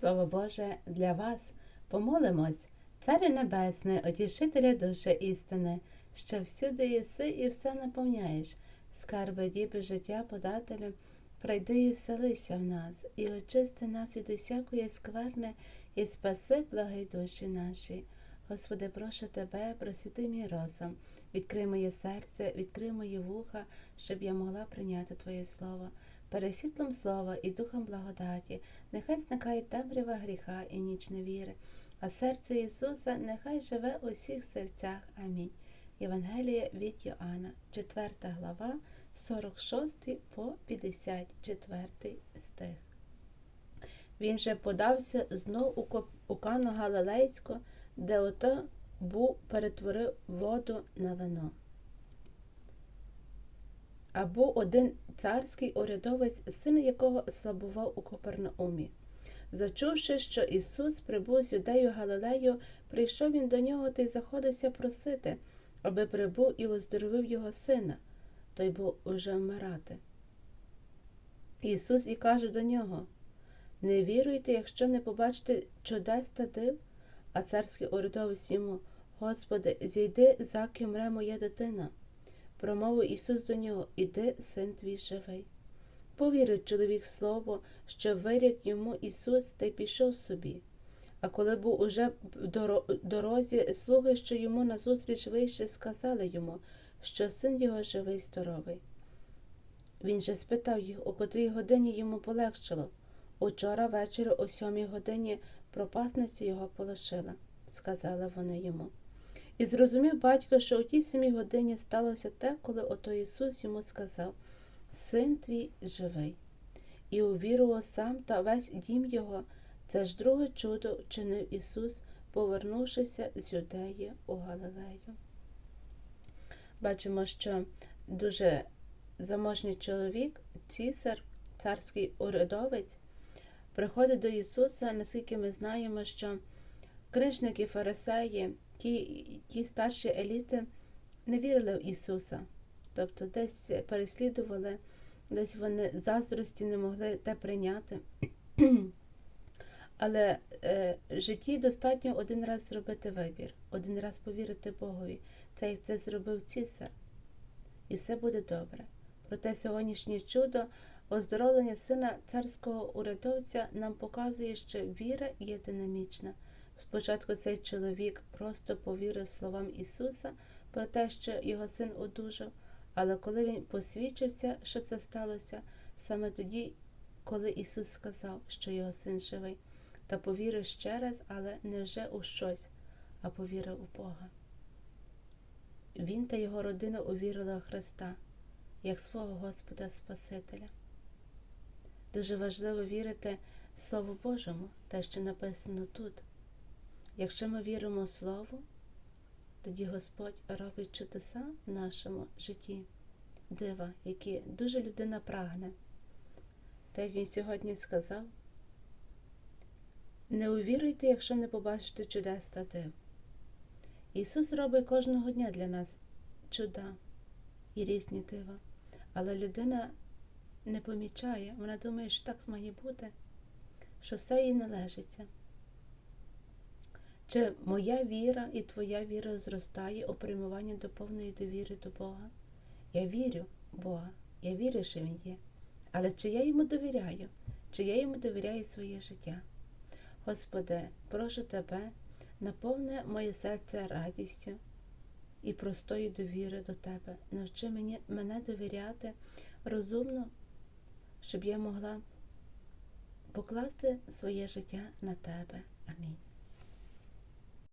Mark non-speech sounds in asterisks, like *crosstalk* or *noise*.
Слово Боже для вас помолимось, Царю Небесне, Отішителя душі істини, що всюди єси і все наповняєш, скарби діби життя подателю, прийди і вселися в нас, і очисти нас від усякої скверни, і спаси благі душі наші. Господи, прошу Тебе, просвіти мій розум, відкрий моє серце, відкрий мої вуха, щоб я могла прийняти Твоє Слово. Пересвітлом слова і духом благодаті, нехай зникає темрява гріха і ніч невіри, а серце Ісуса нехай живе у всіх серцях. Амінь. Євангеліє від Йоанна, 4 глава, 46 по 54 стих. Він же подався знов у Кану Галилейську, де ото був перетворив воду на вино. А був один царський урядовець, син якого слабував у Копернаумі. Зачувши, що Ісус прибув з юдею Галилею, прийшов він до нього та й заходився просити, аби прибув і оздоровив його сина. Той був уже вмирати. Ісус і каже до нього: Не віруйте, якщо не побачите чудес та див, а царський урядовець йому, Господи, зійди, заки мре моя дитина. Промовив Ісус до нього, іди, син твій живий. Повірив чоловік слово, що вирік йому Ісус та й пішов собі. А коли був уже в дорозі, слуги, що йому назустріч вийшли, сказали йому, що син його живий здоровий. Він же спитав їх, у котрій годині йому полегшило. Учора ввечері о сьомій годині пропасниця його полишила, сказали вони йому. І зрозумів батько, що у тій самій годині сталося те, коли ото Ісус йому сказав Син твій живий. І увірував сам та весь дім його. Це ж друге чудо вчинив Ісус, повернувшися з Юдеї у Галилею. Бачимо, що дуже заможній чоловік, цісар, царський урядовець, приходить до Ісуса, наскільки ми знаємо, що книжники, фарисеї, ті, ті старші еліти не вірили в Ісуса, тобто десь переслідували, десь вони заздрості не могли те прийняти. *clears throat* Але е, в житті достатньо один раз зробити вибір, один раз повірити Богові. Це як це зробив цісар. І все буде добре. Проте сьогоднішнє чудо, оздоровлення сина царського урядовця нам показує, що віра є динамічна. Спочатку цей чоловік просто повірив словам Ісуса про те, що його син одужав, але коли він посвідчився, що це сталося, саме тоді, коли Ісус сказав, що його син живий, та повірив ще раз, але не вже у щось, а повірив у Бога. Він та його родина увірили у Христа як свого Господа Спасителя. Дуже важливо вірити Слову Божому, те, що написано тут. Якщо ми віримо в Слово, тоді Господь робить чудеса в нашому житті, дива, які дуже людина прагне. Так як він сьогодні сказав, не увіруйте, якщо не побачите чудес та див. Ісус робить кожного дня для нас чуда і різні дива, але людина не помічає, вона думає, що так має бути, що все їй належиться. Чи моя віра і твоя віра зростає у приймуванні до повної довіри до Бога? Я вірю в Бога, я вірю, що Він є. Але чи я йому довіряю, чи я йому довіряю своє життя? Господи, прошу Тебе, наповни моє серце радістю і простої довіри до Тебе. Навчи мені, мене довіряти розумно, щоб я могла покласти своє життя на Тебе. Амінь.